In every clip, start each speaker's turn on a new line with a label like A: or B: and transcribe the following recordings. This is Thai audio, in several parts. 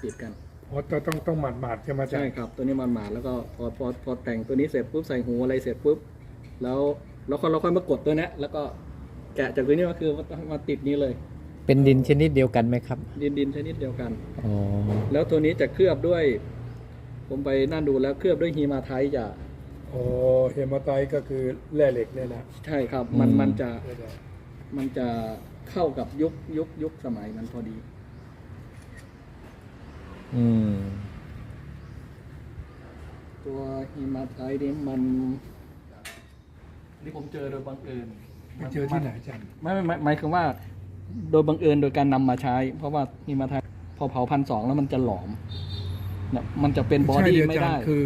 A: มันจะติดกัน
B: อ๋อต้องต้องต้องหมาดหมาดๆใช่ไหมอาจาร
A: ใช่
B: ย์
A: ครับตัวนี้มันหมาดแล้วก็พอพอพอแต่งตัวนี้เสร็จปุ๊บใส่หูอะไรเสร็จปุ๊บแล้วแล้วเราค่อยมากดตัวเนี้ยแล้วก็แกะจากตัวนี้ก็คือมาติดนี้เลย
C: เป็นดินชนิดเดียวกันไหมครับ
A: ดินดินชนิดเดียวกัน
C: อ๋อ
A: แล้วตัวนี้จะเคลือบด้วย ผมไปนั่นดูแล้วเคลือบด้วยฮีมาไทต์จะ
B: โอ้เฮมาไตก็คือแร่เหล็กเนี่ยนะ
A: ใช่ครับ มันมันจะ
B: เดี๋ยว
A: มันจะเข้ากับยุคยุคยุคสมัยมันพอดี
C: อืม
A: ตัวฮีมาไทต์นี่มันที่ผมเจอโดยบังเอิญ
B: ๆไปเจอที่ไหนอาจารย์
A: ไม่ไม่ไม่หมายคือว่า โดยบังเอิญโดยการนำมาใช้ เพราะว่าฮีมาไทต์พอเผาพันสองแล้วมันจะหลอมเนี่ยมันจะเป็นบอ
B: ใช่
A: ดี้
B: เดี๋ยว
A: ไม่
B: อาจาร
A: ได้
B: ย์คือ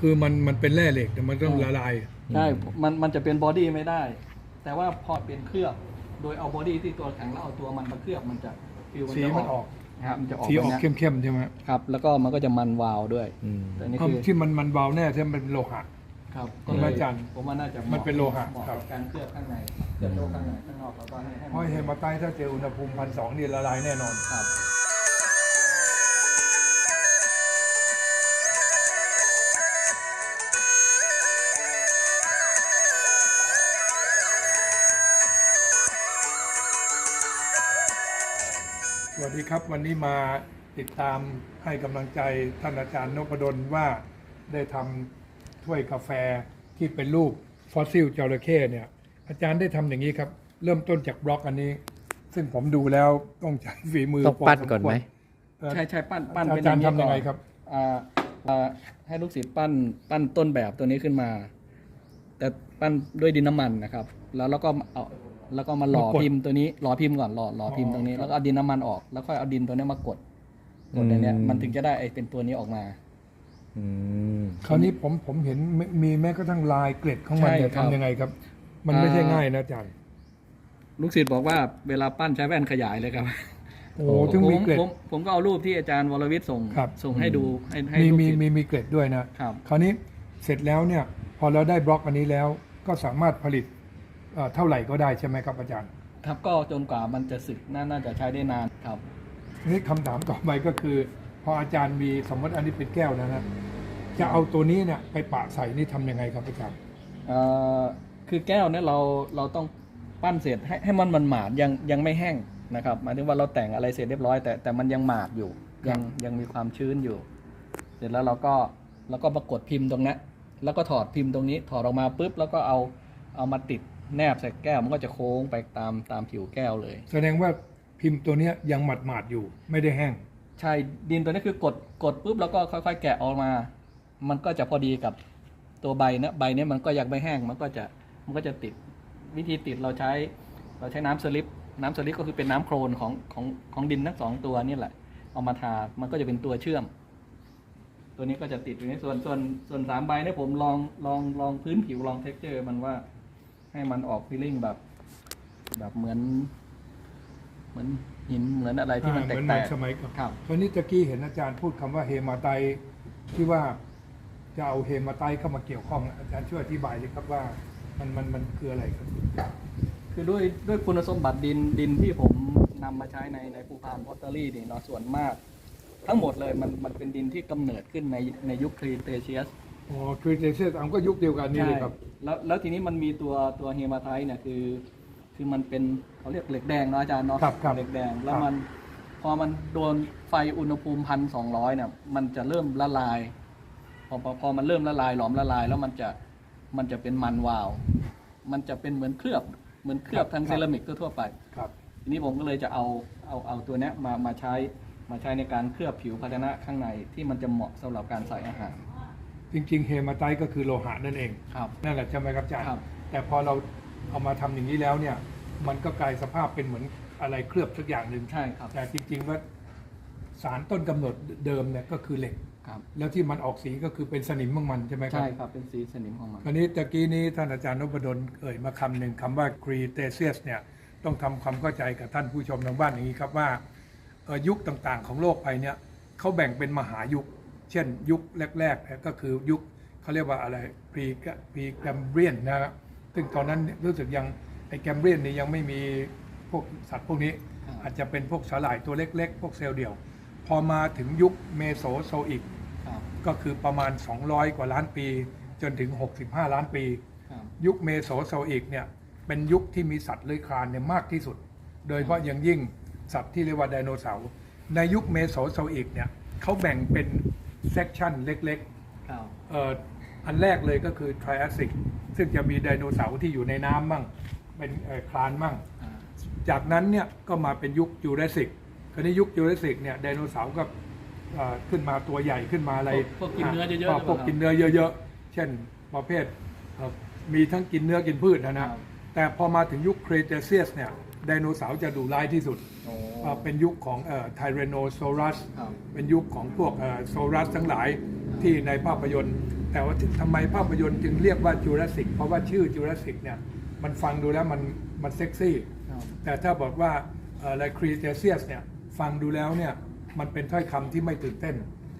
B: คือมันมันเป็นแร่เหล็กแต่มันต้องละลาย
A: ใช่ มันมันจะเป็นบอดี้ไม่ได้ แต่ว่าพอเป็นเคลือบ โดยเอาบอดี้ที่ตัวแข็งแล้วเอาตัวมันมาเคลือบมันจะฟิวมัน
B: สี
A: จะ
B: มันออก
A: ครับมันจะออก
B: สีออก
A: แบบนี้ย
B: เข้มๆใช่ไหม
A: ครับ แล้วก็มันก็จะมันวาวด้วย
C: อืม
A: แต่นี่
B: ความ
A: คือ
B: ที่มันมันเบาแน่ที่มันเป็นโลหะ
A: ครับ
B: ผมว่าอาจารย์
A: ผมว่าน่าจะ
B: มันเป็นโลหะ
A: เหมาะ
B: ครั
A: กับบ การเคลือบข้างในเคลือบโลข้างในข้างนอกแล้วก็ให้ให้
B: เพราะเฮมาไตถ้าเจออุณหภูมิพันสองนี่ละลายแน่นอน
A: ครับ
B: วัสดีครับ วันนี้มาติดตามให้กำลังใจท่านอาจารย์นพดลว่าได้ทำถ้วยกาแฟที่เป็นรูปฟอสซิลจระเข้เนี่ย อาจารย์ได้ทำอย่างนี้ครับ เริ่มต้นจากบล็อกอันนี้ ซึ่งผมดูแล้วต้องใช้ฝีมือ
C: ต้องปั้นก่อนไหม
B: เอ่อ
A: ใช่ใช่ปั้นปั้น
B: อา
A: เป็น
B: จารย์
A: อางนี้
B: ทำยังไงครับ
A: อ่าอ่าให้ลูกศิษย์ปั้นปั้นต้นแบบตัวนี้ขึ้นมา แต่ปั้นด้วยดินน้ำมันนะครับ แล้วแล้วก็เอา แล้วก็มาหล่อ
B: มากด
A: พิมพ์ตัวนี้หล่อพิมพ์ก่อนหล่อหล่อพิมพ์
B: อ๋อ
A: ตรงนี้
B: ครับ
A: แล้วก็เอาดินน้ำมันออก แล้วค่อยเอาดินตัวนี้มากดกดในเนี้ย
C: อืม
A: มันถึงจะได้ไอเป็นตัวนี้ออกมา
C: อืม
B: คราวนี้ผมผมเห็นมีมีแม้กระทั่งลายเกล็ดของมันเนี่ย
A: ใช่ครับ
B: ทำยังไงครับ มันไม่ใช่
A: อ่า
B: ง่ายนะอาจารย์
A: ลูกศิษย์บอกว่าเวลาปั้นใช้แว่นขยายเลยครับ
B: โอ้ถึงมีเกล็ด
A: ผมผมก็เอารูปที่อาจารย์วรวิทย์ส่ง
B: ครับ
A: ส่งให้ดูให้ให้
B: มี
A: ลูก
B: มี
A: ศิษย์
B: มีมีเกล็ดด้วยนะ
A: ครับ
B: คราวนี้เสร็จแล้วเนี่ย พอเราได้บล็อกอันนี้แล้วก็สามารถผลิต เอ่อเท่าไหร่ก็ได้ใช่ไหมครับอาจารย์
A: ครับก็จนกว่ามันจะสึกน่าน่าจะใช้ได้นานครับ
B: ทีนี้คำถามต่อไปก็คือ พออาจารย์มีสมมติอันนี้เป็นแก้วนะนะจะเอาตัวนี้เนี่ยไปปะใส่นี่ทำยังไงครับอาจารย์
A: เอ่อคือแก้วเนี่ยเราเราต้องปั้นเสร็จให้ให้มันมันหมาดยังยังไม่แห้งนะครับหมายถึงว่าเราแต่งอะไรเสร็จเรียบร้อยแต่แต่มันยังหมาดอยู่ยังยังมีความชื้นอยู่ เสร็จแล้วเราก็แล้วก็มากดพิมพ์ตรงนั้นแล้วก็ถอดพิมพ์ตรงนี้ถอดออกมาปุ๊บแล้วก็เอาเอามาติด แนบใส่แก้วมันก็จะโค้งไปตามตามผิวแก้วเลย
B: แสดงว่าพิมพ์ตัวเนี้ยยังหมาดหมาดๆอยู่ ไม่ได้แห้ง
A: ใช่ดินตัวนี้คือกดกดปุ๊บแล้วก็ค่อยๆ แกะออกมา มันก็จะพอดีกับตัวใบนะใบเนี้มันก็ยังไม่แห้งมันก็จะมันก็จะติดวิธีติดเราใช้ เราใช้น้ำสลิปน้ำสลิปก็คือเป็นน้ำโครนของของของดินทั้งสองตัวนี่แหละ เอามาทามันก็จะเป็นตัวเชื่อม ตัวนี้ก็จะติดอยู่ในส่วนส่วนส่วนสามใบเนี่ยผมลองลองลองพื้นผิวลองเท็กเจอร์มันว่า ให้มันออกฟีลลิ่งแบบ แบบเหมือน เหมือนหินเหมือนอะไรที่มัน
B: อ่า
A: แต
B: เหมื
A: ก
B: อน
A: แต
B: ใน
A: ก
B: สมัยก่อน
A: ครับ
B: คราวนี้ตะกี้เห็นอาจารย์พูดคำว่าเฮมาไตที่ว่าจะเอาเฮมาไตเข้ามาเกี่ยวข้อง อาจารย์ช่วยอธิบายเลยครับว่ามันมันมันคืออะไรครับ
A: คือด้วยด้วยคุณสมบัติดินดินที่ผมนำมาใช้ในในภูพานพอตเตอรี่นี่เนาะส่วนมาก ทั้งหมดเลยมันมันเป็นดินที่กำเนิดขึ้นในในยุคครีเตเชียส
B: อ๋อคริสเตเซียสอัมก็ยุคเดียวกันนี่เลยครับ
A: แล้วแล้วทีนี้มันมีตัวตัวเฮมาไทต์เนี่ยคือ คือมันเป็นเขาเรียกเหล็กแดงเนาะอาจารย์เนาะ
B: ครับครับ
A: เหล็กแดงแล้ว
B: ครับ
A: มัน พอมันโดนไฟอุณหภูมิพันสองร้อยเนี่ยมันจะเริ่มละลาย พอพอพอมันเริ่มละลายหลอมละลาย แล้วมันจะมันจะเป็นมันวาว มันจะเป็นเหมือนเคลือบเหมือนเคลือบทางเซรามิกทั่วๆไป
B: ครับ
A: ทีนี้ผมก็เลยจะเอาเอาเอาตัวเนี้ยมามาใช้มาใช้ในการเคลือบผิวภาชนะข้างในที่มันจะเหมาะสำหรับการใส่อาหาร
B: จริง ๆ เฮมาไตก็คือโลหะนั่นเอง
A: ครับ
B: นั่นแหละใช่ไหมครับอาจารย์
A: ครับ
B: แต่พอเราเอามาทำอย่างนี้แล้วเนี่ย มันก็กลายสภาพเป็นเหมือนอะไรเคลือบสักอย่างหนึ่ง
A: ใช่ครับ
B: แต่จริง ๆ ว่าสารต้นกำเนิดเดิมเนี่ยก็คือเหล็ก
A: ครับ
B: แล้วที่มันออกสีก็คือเป็นสนิมของมันใช่ไหมครับ
A: ใช่ครับเป็นสีสนิมของมัน
B: คราวนี้ตะกี้นี้ท่านอาจารย์นพดลเอ่ยมาคำหนึ่งคำว่า Cretaceous เนี่ยต้องทำความเข้าใจกับท่านผู้ชมทางบ้านอย่างนี้ครับว่าเอ่อยุคต่างๆ ของโลกไปเนี่ยเขาแบ่งเป็นมหายุค เช่นยุคแรกๆเนี่ยก็คือยุคเขาเรียกว่าอะไร pre pre Cambrian นะครับซึ่งตอนนั้นรู้สึกยังไอ้แกมเบรียนนี่ยังไม่มีพวกสัตว์พวกนี้
A: ครับ
B: อาจจะเป็นพวกสาหร่ายตัวเล็กๆ พวกเซลล์เดี่ยวพพอมาถึงยุคเมโสโซอิก
A: ครับ
B: ก็คือประมาณ 200 กว่าล้านปี จนถึง 65 ล้านปี
A: ครับ
B: ยุคเมโสโซอิกเนี่ยเป็นยุคที่มีสัตว์เลื้อยคลานเนี่ยมากที่สุด โดยเฉพาะอย่างยิ่งสัตว์ที่เรียกว่าไดโนเสาร์ในยุคเมโสโซอิกเนี่ยเขาแบ่งเป็น เซกชันเล็ก
A: ครับ
B: ๆเอ่ออันแรกเลยก็คือไทรอาสิกซึ่งจะมีไดโนเสาร์ที่อยู่ในน้ำมั่ง เป็นเอ่อคลานมั่ง
A: อ่า
B: จากนั้นเนี่ยก็มาเป็นยุคจูราสสิกคราวนี้ยุคจูราสสิกเนี่ยไดโนเสาร์ก็เอ่อขึ้นมาตัวใหญ่ขึ้นมาอะไร
A: พวกพวกกินเนื้อเยอะๆ
B: พวกกินเนื้อเยอะๆ เช่นประเภทเอ่อมีทั้งกินเนื้อกินพืชนะ
A: ครั
B: นะ
A: บ
B: แต่พอมาถึงยุคเครเทเซียสเนี่ย ไดโนเสาร์จะดุร้ายที่สุด
A: โอ้
B: เอ่อเป็นยุคของไทเรโนซอรัส
A: ครับ
B: เป็นยุคของพวกโซรัสทั้งหลายที่ในภาพยนตร์ แต่ว่าทำไมภาพยนตร์จึงเรียกว่าจูราสสิกเพราะว่าชื่อจูราสสิกเนี่ยมันฟังดูแล้วมันมันเซ็กซี่
A: ครับ
B: แต่ถ้าบอกว่าอะไรครีเทเซียสเนี่ยฟังดูแล้วเนี่ยมันเป็นถ้อยคำที่ไม่ตื่นเต้น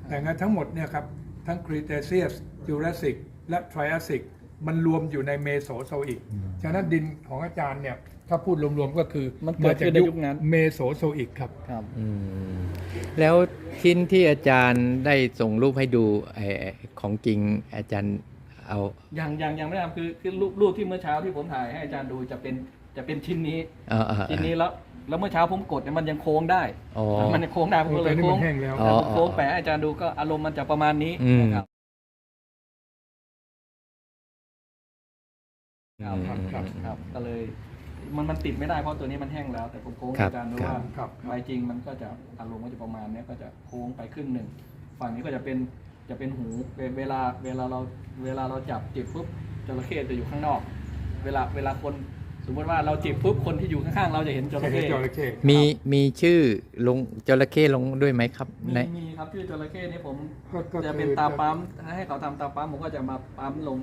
B: แต่งั้นทั้งหมดเนี่ยครับทั้งครีเทเซียสจูราสสิกและไทรอาสสิกมันรวมอยู่ในเมโสโซอิกฉะนั้นดินของอาจารย์เนี่ย ถ้าพูดรวมๆก็คือ
A: มันเกิดขึ้นในยุคนั้น
B: เมโสโซอิกครับ
A: ครับ
C: อืมแล้วชิ้นที่อาจารย์ได้ส่งรูปให้ดูไอ้ของจริงอาจารย์เอา
A: ยังยังยังไม่ได้ทำคือคือรูปรูปที่เมื่อเช้าที่ผมถ่ายให้อาจารย์ดูจะเป็นจะเป็นชิ้นนี้
C: เอ่อเอ่อ
A: ชิ้นนี้แล้วแล้วเมื่อเช้าผมกดเนี่ยมันยังโค้งได้
C: อ๋อ
A: มันยังโค้งได้ผมก็เลย
B: เออแต่นี่
A: โค้
B: มั
A: ง
B: นแห้งแล้ว
C: อ๋อ
A: โค้งแปะให้อาจารย์ดูก็อารมณ์มันจะประมาณนี้
C: อืม
A: นะครับ
B: ครับครับครับ
A: ครับ ก็เลย มันมันติดไม่ได้เพราะตัวนี้มันแห้งแล้ว แต่ผมโค้ง
C: ครั
A: ให้
C: บ
A: อาจารย์ดู
C: ครับ
A: ว่า
B: ครับ
A: ใบจริงมันก็จะอารมณ์ก็จะประมาณเนี้ยก็จะโค้งไปครึ่งหนึ่งฝั่งนี้ก็จะเป็นจะเป็นหูเวเวลาเวลาเราเวลาเราจับจิบปุ๊บจระเข้จะอยู่ข้างนอก เวลาเวลาคนสมมติว่าเราจิบปุ๊บคนที่อยู่ข้างๆเราจะเห็นจ
B: จะ
A: ระ
B: เห็น
A: เข้
B: จระเข้
C: มีมีชื่อลงจระเข้ลงด้วยไหมครับ
A: มี
C: ใน
A: มีครับชื่อจระเข้นี่ผม
B: ก็ก็
A: จะ
B: คือ
A: เป็นตาปั๊มให้เขาทำตาปั๊มผมก็จะมาปั๊มลง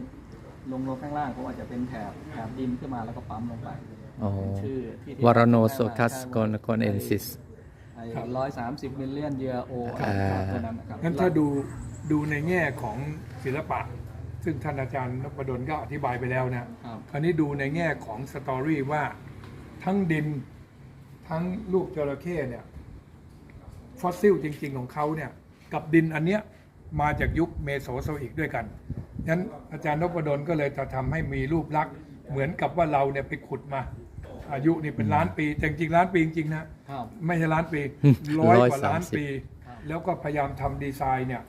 A: ลงลงข้างล่างผมอาจจะเป็นแถบแถบดินขึ้นมาแล้วก็ปั๊มลงไป
C: อ๋อ
A: ชื่อที่
C: วารโนโซทัสกอนกอนเอนซิส
A: ร้อยสามสิบมิลเลียนเยอโอ
C: อ่า
A: ตัวนั้นนะครับ
B: งั้นถ้าดูดูในแง่ของศิลปะ ซึ่งท่านอาจารย์นพดลก็อธิบายไปแล้วนะ
A: ครับ
B: คราวนี้ดูในแง่ของสตอรี่ว่าทั้งดินทั้งลูกจระเข้เนี่ยฟอสซิลจริง ๆ ของเขาเนี่ยกับดินอันเนี้ยมาจากยุคเมโสโซอิกด้วยกันงั้นอาจารย์นพดลก็เลยจะทำให้มีรูปลักษณ์เหมือนกับว่าเราเนี่ยไปขุดมา อายุนี่เป็นล้านปีแต่จริงๆล้านปีจริงๆนะครับ ไม่ใช่ล้านปีร้อยกว่าล้านปี
A: ครับ
B: แล้วก็พยายามทำดีไซน์เนี่ย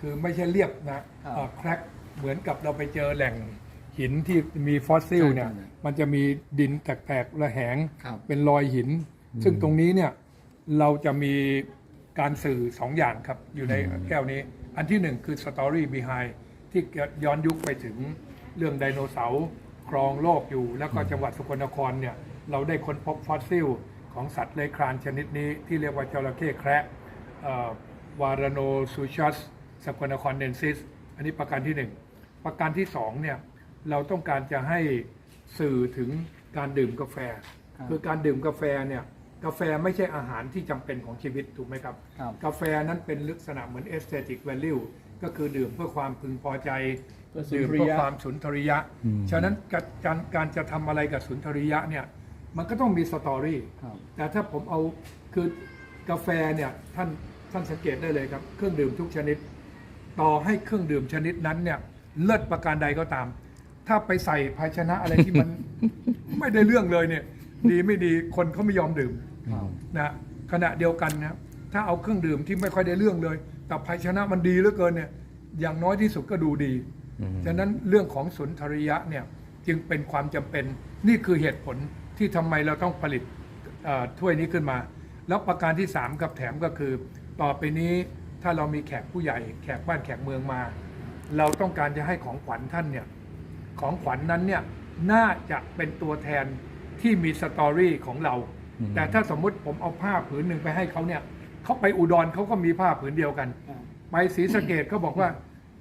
B: คือไม่ใช่เรียบนะครับเอ่อแครกเหมือนกับเราไปเจอแหล่งหินที่มีฟอสซิลเนี่ย
A: ใช่ใช่
B: มันจะมีดินแตกๆระแหง
A: ครับ
B: เป็นรอยหิน ซึ่งตรงนี้เนี่ยเราจะมีการสื่อสองอย่างครับอยู่ในแก้วนี้ อันที่หนึ่งคือ Story Behind ที่ย้อนยุคไปถึงเรื่องไดโนเสาร์ครองโลกอยู่ แล้วก็จังหวัดสกลนครเนี่ย เราได้ค้นพบฟอสซิลของสัตว์เลื้อยคลานชนิดนี้ที่เรียกว่าจระเข้แคระวารโนซูชัสสกลนครเนนซิส อันนี้ประการที่หนึ่งประการที่สองเนี่ยเราต้องการจะให้สื่อถึงการดื่มกาแฟ
A: ครับ
B: คือการดื่มกาแฟเนี่ยกาแฟไม่ใช่อาหารที่จำเป็นของชีวิตถูกไหมครับ
A: ครับ
B: กาแฟนั้นเป็นลักษณะเหมือน aesthetic value ก็คือดื่มเพื่อความพึงพอใจ
A: เพื่อสุน
B: ดื่ม
A: ทรียะ
B: เพื่อความสุนทรียะ
C: อืม
B: ฉะนั้นการการการจะทำอะไรกับสุนทรียะเนี่ย มันก็ต้องมีสตอรี่
A: ครับ
B: แต่ถ้าผมเอาคือกาแฟเนี่ยท่านท่านสังเกตได้เลยครับ เครื่องดื่มทุกชนิด ต่อให้เครื่องดื่มชนิดนั้นเนี่ยเลิศประการใดก็ตาม ถ้าไปใส่ภาชนะอะไรที่มัน ไม่ได้เรื่องเลยเนี่ย ดีไม่ดีคนเขาไม่ยอมดื่ม
A: ครับ
B: นะขณะเดียวกันนะถ้าเอาเครื่องดื่มที่ไม่ค่อยได้เรื่องเลย แต่ภาชนะมันดีเหลือเกินเนี่ย อย่างน้อยที่สุดก็ดูดี
C: อืม
B: ฉะนั้นเรื่องของสุนทรียะเนี่ยจึงเป็นความจำเป็นนี่คือเหตุผล ที่ทำไมเราต้องผลิตเอ่อถ้วยนี้ขึ้นมา แล้วประการที่ 3 กับแถมก็คือ ต่อไปนี้ถ้าเรามีแขกผู้ใหญ่แขกบ้านแขกเมืองมา เราต้องการจะให้ของขวัญท่านเนี่ยของขวัญนั้นเนี่ยน่าจะเป็นตัวแทนที่มีสตอรี่ของเรา
C: อืม
B: แต่ถ้าสมมุติผมเอาผ้าผืนหนึ่งไปให้เขาเนี่ยเขาไปอุดรเขาก็มีผ้าผืนเดียวกัน
A: ครับ
B: ไปศรีสะเกดเขาบอกว่า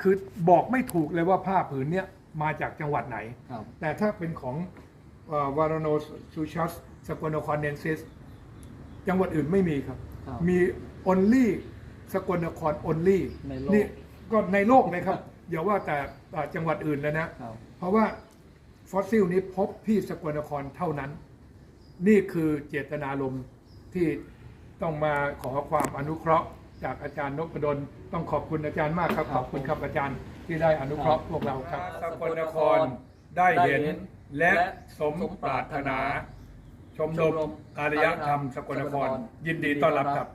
B: คือบอกไม่ถูกเลยว่าผ้าผืนเนี้ยมาจากจังหวัดไหน
A: ครับ
B: แต่ถ้าเป็นของ วารโนซูชัสสกลนครเนนซิสจังหวัดอื่นไม่มีครับ
A: ครับ
B: มี only สกลนคร only
A: ในโลก
B: นี่ก็ในโลกเลยครับ อย่าว่าแต่อ่าจังหวัดอื่นแล้วนะ
A: ครับ
B: เพราะว่าฟอสซิลนี้พบที่สกลนครเท่านั้น นี่คือเจตนารมณ์ที่ต้องมาขอความอนุเคราะห์ จากอาจารย์นพดลต้องขอบคุณอาจารย์มากครับ ขอบคุณครับอาจารย์ที่ได้อนุเคราะห์พวกเราครับ สกลนครได้เห็น และสมปรารถนา ชมรมอารยธรรมสกลนคร ยินดีต้อนรับครับ